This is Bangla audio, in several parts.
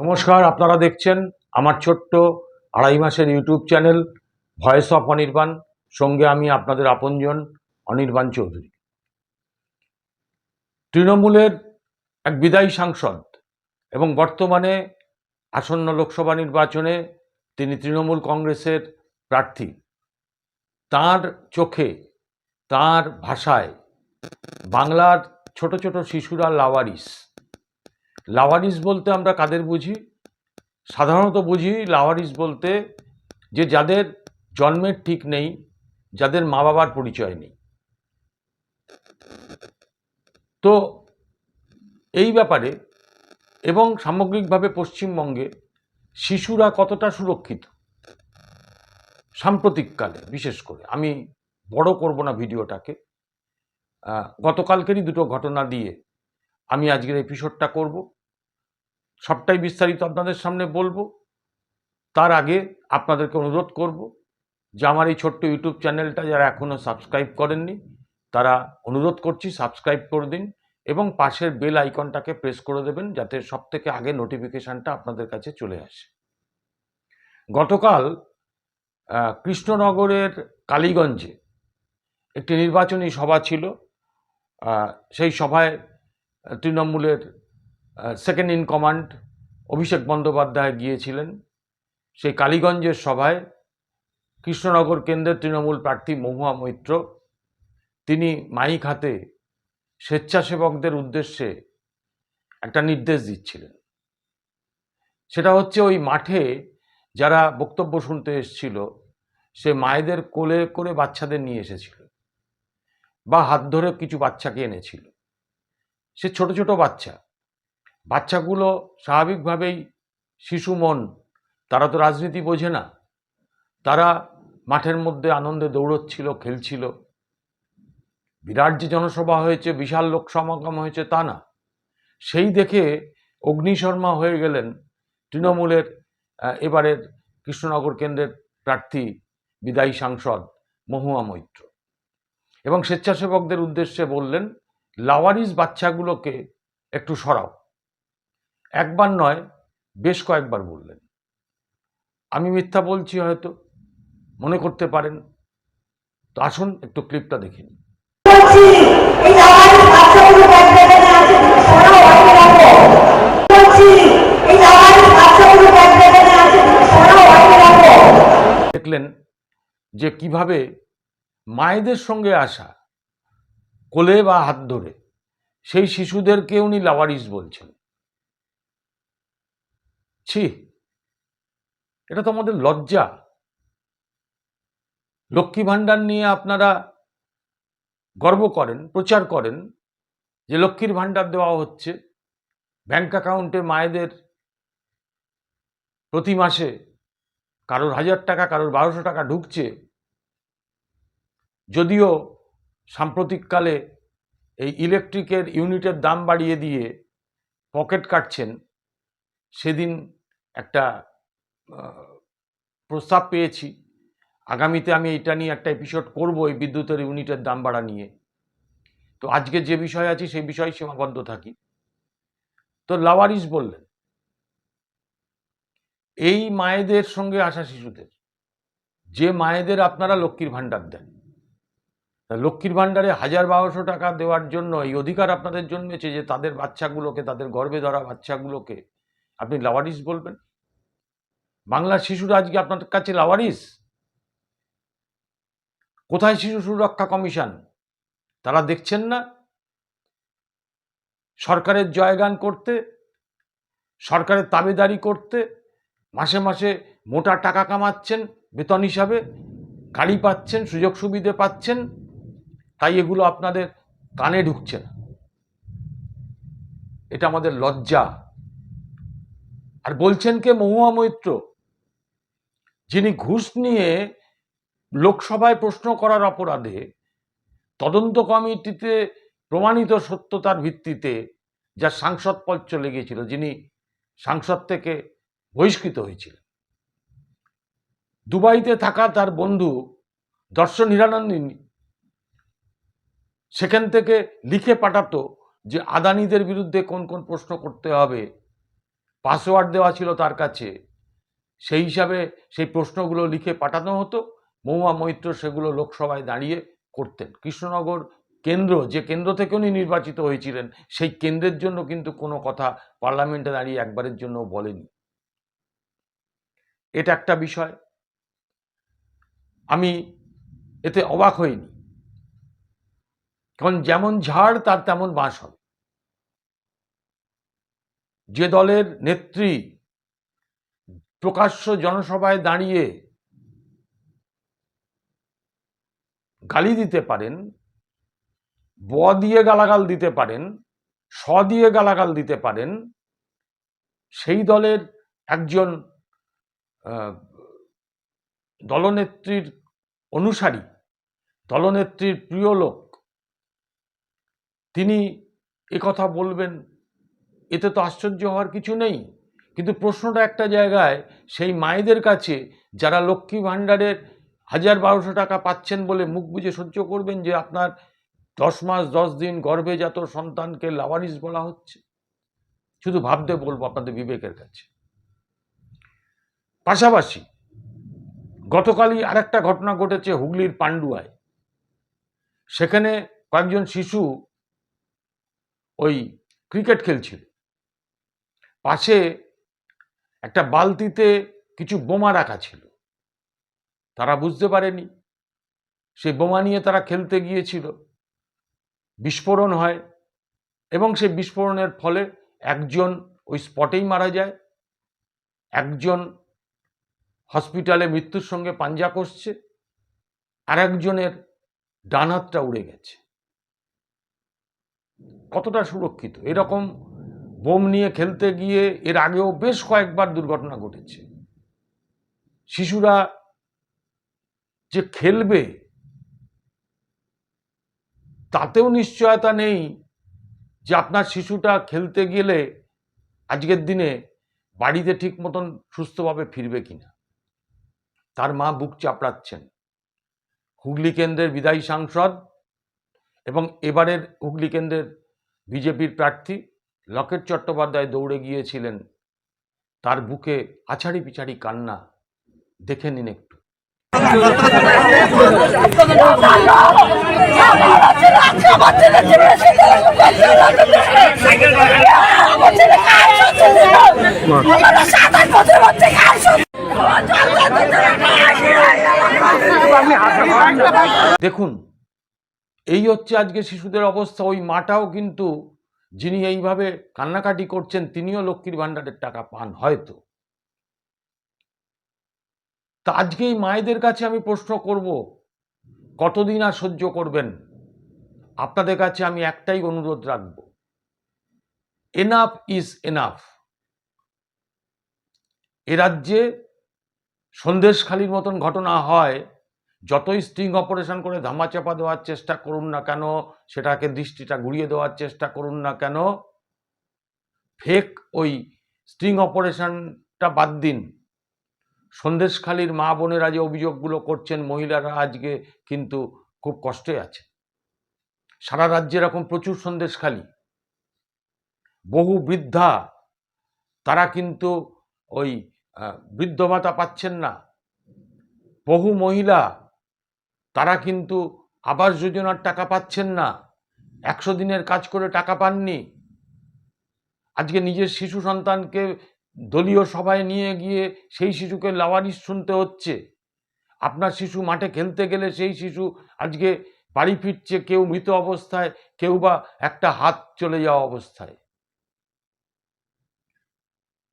নমস্কার, আপনারা দেখছেন আমার ছোট্ট আড়াই মাসের YouTube channel voice of Anirban. সঙ্গে আমি আপনাদের আপনজন, অনির্বাণ চৌধুরী। তৃণমূলের এক বিদায়ী সাংসদ এবং বর্তমানে আসন্ন লোকসভা নির্বাচনে তিনি তৃণমূল কংগ্রেসের প্রার্থী। তার চোখে, তার ভাষায় বাংলার ছোট ছোট শিশুরা লাওয়ারিস। লাওয়ারিস বলতে আমরা কাদের বুঝি? সাধারণত বুঝি লাওয়ারিস বলতে যে যাদের জন্মের ঠিক নেই, যাদের মা বাবার পরিচয় নেই। তো এই ব্যাপারে এবং সামগ্রিকভাবে পশ্চিমবঙ্গে শিশুরা কতটা সুরক্ষিত? সাম্প্রতিককালে, বিশেষ করে। আমি বড় করব না ভিডিওটাকে। গতকালকেরই দুটো ঘটনা দিয়ে আমি আজকের এপিসোডটা করব। সবটাই বিস্তারিত আপনাদের সামনে বলব। তার আগে আপনাদেরকে অনুরোধ করব যে আমার এই ছোট্ট ইউটিউব চ্যানেলটা যারা এখনও সাবস্ক্রাইব করেননি, তারা অনুরোধ করছি সাবস্ক্রাইব করে দিন এবং পাশের বেল আইকনটাকে প্রেস করে দেবেন যাতে সব থেকে আগে নোটিফিকেশানটা আপনাদের কাছে চলে আসে। গতকাল কৃষ্ণনগরের কালীগঞ্জে একটি নির্বাচনী সভা ছিল। সেই সভায় তৃণমূলের second in command Abhishek Bandyopadhyay গিয়েছিলেন। সেই কালীগঞ্জের সভায় কৃষ্ণনগর কেন্দ্রের তৃণমূল প্রার্থী মহুয়া মৈত্র। তিনি মাইক হাতে স্বেচ্ছাসেবকদের উদ্দেশ্যে একটা নির্দেশ দিচ্ছিলেন। সেটা হচ্ছে ওই মাঠে যারা বক্তব্য শুনতে এসেছিল, সে মায়েদের কোলে করে বাচ্চাদের নিয়ে এসেছিল বা হাত ধরে কিছু বাচ্চাকে এনেছিল। সে ছোট ছোট বাচ্চা। বাচ্চাগুলো স্বাভাবিকভাবেই শিশু মন, তারা তো রাজনীতি বোঝে না। তারা মাঠের মধ্যে আনন্দে দৌড়চ্ছিল, খেলছিল। বিরাট যে জনসভা হয়েছে, বিশাল লোক সমাগম হয়েছে তা না। সেই দেখে অগ্নিশর্মা হয়ে গেলেন তৃণমূলের এবারের কৃষ্ণনগর কেন্দ্রের প্রার্থী, বিদায়ী সাংসদ মহুয়া মৈত্র। এবং স্বেচ্ছাসেবকদের উদ্দেশ্যে বললেন, লাওয়ারিস বাচ্চাগুলোকে একটু সরাও। একবার নয়, বেশ কয়েকবার বললেন। আমি মিথ্যা বলছি হয়তো, মনে করতে পারেন। তো আসুন, একটু ক্লিপটা দেখে দেখলেন যে কীভাবে মায়েদের সঙ্গে আসা, কোলে বা হাত ধরে, সেই শিশুদেরকে উনি লাওয়ারিস বলছেন। ছি, এটা তো আমাদের লজ্জা। লক্ষ্মী ভাণ্ডার নিয়ে আপনারা গর্ব করেন, প্রচার করেন যে লক্ষ্মীর ভাণ্ডার দেওয়া হচ্ছে। ব্যাংক অ্যাকাউন্টে মায়েদের প্রতি মাসে কারোর হাজার টাকা, কারোর বারোশো টাকা ঢুকছে। যদিও সাম্প্রতিককালে এই ইলেকট্রিকের ইউনিটের দাম বাড়িয়ে দিয়ে পকেট কাটছেন, সেদিন একটা প্রস্তাব পেয়েছি। আগামীতে আমি এটা নিয়ে একটা এপিসোড করব এই বিদ্যুতের ইউনিটের দাম বাড়া নিয়ে। তো আজকে যে বিষয় আছে সেই বিষয়ে সীমাবদ্ধ থাকি। তো লাওয়ারিস বললেন, এই মায়েদের সঙ্গে আসা শিশুদের, যে মায়েদের আপনারা লক্ষ্মীর ভাণ্ডার দেন লক্ষ্মীর ভাণ্ডারে হাজার বারোশো টাকা দেওয়ার জন্য এই অধিকার আপনাদের জন্মেছে যে তাদের বাচ্চাগুলোকে, তাদের গর্বে ধরা বাচ্চাগুলোকে, আপনি লাওয়ারিস বলবেন? বাংলার শিশুরা আজকে আপনার কাছে লাওয়ারিস? কোথায় শিশু সুরক্ষা কমিশন? তারা দেখছেন না? সরকারের জয়গান করতে, সরকারের তাবেদারি করতে, মাসে মাসে মোটা টাকা কামাচ্ছেন, বেতন হিসাবে গাড়ি পাচ্ছেন, সুযোগ সুবিধে পাচ্ছেন, তাই এগুলো আপনাদের কানে ঢুকছে না। এটা আমাদের লজ্জা। আর বলছেন কে মহুয়া মৈত্র? যিনি ঘুষ নিয়ে লোকসভায় প্রশ্ন করার অপরাধে তদন্ত কমিটিতে প্রমাণিত সত্যতার ভিত্তিতে যা সাংসদ পদ চলে গিয়েছিল, যিনি সাংসদ থেকে বহিষ্কৃত হয়েছিলেন। দুবাইতে থাকা তার বন্ধু দর্শন হীরানন্দিনী সেখান থেকে লিখে পাঠাতো যে আদানিদের বিরুদ্ধে কোন কোন প্রশ্ন করতে হবে, পাসওয়ার্ড দেওয়া ছিল তার কাছে। সেই হিসাবে সেই প্রশ্নগুলো লিখে পাঠানো হতো। মহুয়া মৈত্র সেগুলো লোকসভায় দাঁড়িয়ে করতেন। কৃষ্ণনগর কেন্দ্র, যে কেন্দ্র থেকে উনি নির্বাচিত হয়েছিলেন, সেই কেন্দ্রের জন্য কিন্তু কোনো কথা পার্লামেন্টে দাঁড়িয়ে একবারের জন্য বলেনি। এটা একটা বিষয়। আমি এতে অবাক হইনি। কারণ যেমন ঝাড়, তার তেমন বাঁশ হবে। যে দলের নেত্রী প্রকাশ্য জনসভায় দাঁড়িয়ে গালি দিতে পারেন, ব দিয়ে গালাগাল দিতে পারেন, স দিয়ে গালাগাল দিতে পারেন, সেই দলের একজন দলনেত্রীর অনুসারী, দলনেত্রীর প্রিয় লোক, তিনি কথা বলবেন, এতে তো আশ্চর্য হওয়ার কিছু নেই। কিন্তু প্রশ্নটা একটা জায়গায়, সেই মায়েদের কাছে যারা লক্ষ্মী ভাণ্ডারের হাজার বারোশো টাকা পাচ্ছেন বলে মুখ বুজে সহ্য করবেন যে আপনার দশ মাস, দশ দিন গর্ভেজাত সন্তানকে লাওয়ারিস বলা হচ্ছে? শুধু ভাবতে বলব আপনাদের বিবেকের কাছে। পাশাপাশি গতকালই আরেকটা ঘটনা ঘটেছে হুগলির পান্ডুয়ায়। সেখানে কয়েকজন শিশু ওই ক্রিকেট খেলছিল। পাশে একটা বালতিতে কিছু বোমা রাখা ছিল। তারা বুঝতে পারেনি। সেই বোমা নিয়ে তারা খেলতে গিয়েছিল। বিস্ফোরণ হয় এবং সেই বিস্ফোরণের ফলে একজন ওই স্পটেই মারা যায়। একজন হসপিটালে মৃত্যুর সঙ্গে পাঞ্জা কষছে। আর একজনের ডান হাতটা উড়ে গেছে। কতটা সুরক্ষিত? এরকম বোম নিয়ে খেলতে গিয়ে এর আগেও বেশ কয়েকবার দুর্ঘটনা ঘটেছে। শিশুরা যে খেলবে, তাতেও নিশ্চয়তা নেই যে আপনার শিশুটা খেলতে গেলে আজকের দিনে বাড়িতে ঠিক মতন সুস্থভাবে ফিরবে কিনা। তার মা বুক চাপড়াচ্ছেন। হুগলি কেন্দ্রের বিদায়ী সাংসদ এবং এবারের হুগলি কেন্দ্রের বিজেপির প্রার্থী লকেট চট্টোপাধ্যায় দৌড়ে গিয়েছিলেন। তার বুকে আছাড়ি পিছাড়ি কান্না। দেখে নিন একটু। দেখুন, এই হচ্ছে আজকে শিশুদের অবস্থা। ওই মাটাও কিন্তু যিনি এইভাবে কান্নাকাটি করছেন, তিনিও লক্ষ্মীর ভাণ্ডারের টাকা পান হয়তো। তা আজকে এই মায়েদের কাছে আমি প্রশ্ন করব, কতদিন আর সহ্য করবেন? আপনাদের কাছে আমি একটাই অনুরোধ রাখব এনাফ ইজ এনাফ এ রাজ্যে সন্দেশখালির মতন ঘটনা হয় যতই স্টিং অপারেশন করে ধামাচাপা দেওয়ার চেষ্টা করুন না কেন, সেটাকে দৃষ্টিটা ঘুরিয়ে দেওয়ার চেষ্টা করুন না কেন, ফেক ওই স্টিং অপারেশনটা বাদ দিন। সন্দেশখালির মা বোনেরা যে অভিযোগগুলো করছেন, মহিলারা আজকে কিন্তু খুব কষ্টে আছে। সারা রাজ্যে এরকম প্রচুর সন্দেশখালি। বহু বৃদ্ধা, তারা কিন্তু ওই বৃদ্ধ ভাতা পাচ্ছেন না। বহু মহিলা তারা কিন্তু আবাস যোজনার টাকা পাচ্ছেন না। একশো দিনের কাজ করে টাকা পাননি। আজকে নিজের শিশু সন্তানকে দলীয় সভায় নিয়ে গিয়ে সেই শিশুকে লাওয়ারিস শুনতে হচ্ছে। আপনার শিশু মাঠে খেলতে গেলে সেই শিশু আজকে বাড়ি ফিরছে, কেউ মৃত অবস্থায়, কেউ বা একটা হাত চলে যাওয়া অবস্থায়।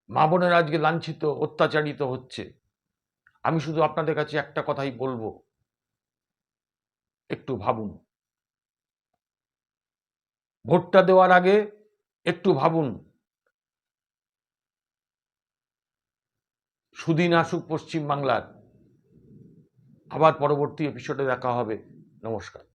মা বোনের আজকে লাঞ্ছিত, অত্যাচারিত হচ্ছে। আমি শুধু আপনাদের কাছে একটা কথাই বলব। একটু ভাবুন। ভোটটা দেওয়ার আগে একটু ভাবুন। সুদিন আসুক পশ্চিম বাংলার আবার পরবর্তী এপিসোডে দেখা হবে। নমস্কার।